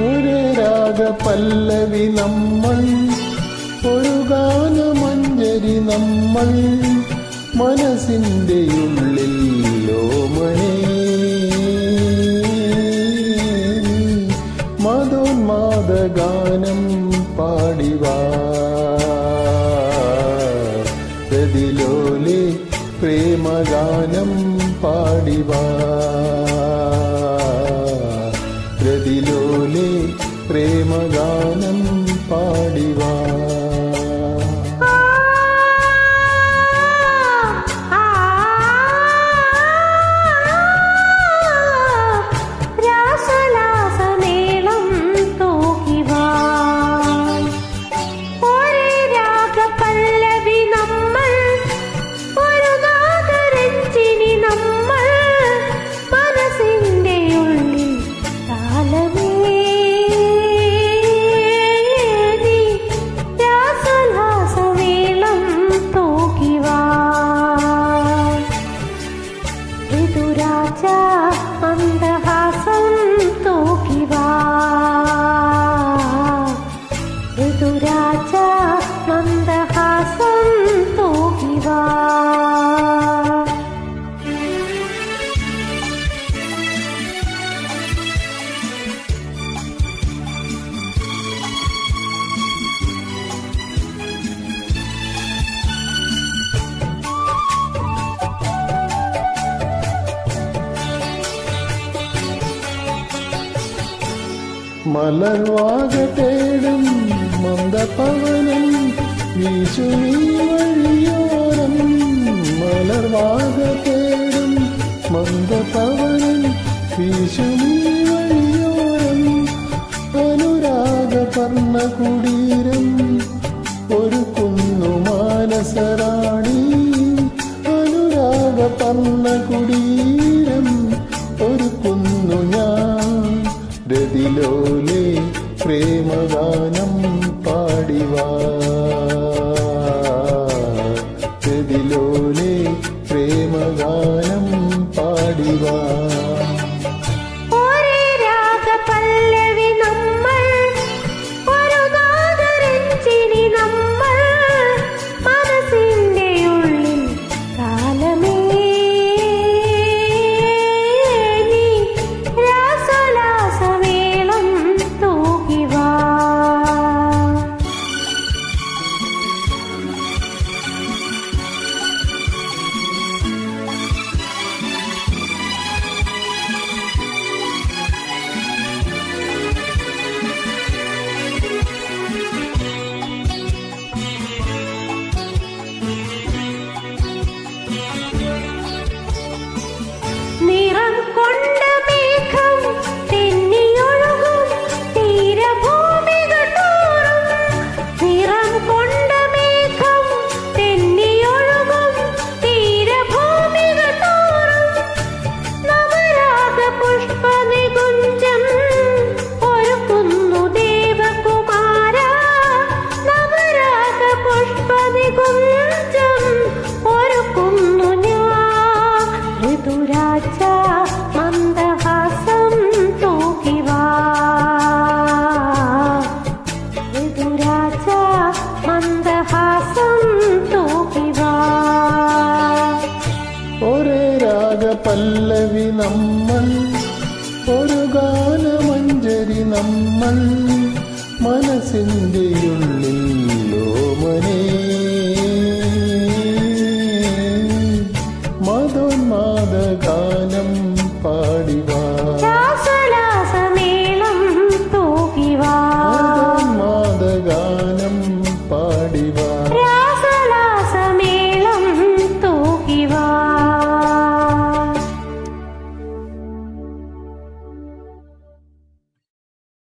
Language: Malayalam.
ഒരു രാഗ പല്ലവി നമ്മൾ ഒരു ഗാനമഞ്ജരി നമ്മൾ. മനസ്സിന്റെ ഉള്ളിൽ ലോമണേ മധോന്മാദഗാനം പാടിവാ. പ്രതിലോലെ പ്രേമഗാനം പാടിവാ. പ്രേമഗാനം പാടിവാ दुराचा च മലർവാക തേടും മന്ദപവനം വീശുനീ വഴിയോരം. മലർവാക തേടും മന്ദപവനം വീശുനീ വഴിയോരം. അനുരാഗ പർണ കുടീരം ഒരു കുന്നു പ്രേമഗാനം പാടിവാതിലോലെ പ്രേമഗാനം പാടിവാ. പല്ലവി നമ്മൾ ഒരു ഗാനമഞ്ജരി നമ്മൾ. മനസ്സിന്റെ ഉള്ളിൽ ലോമനേ മതോന്മാദ ഗാനം പാടിവാ.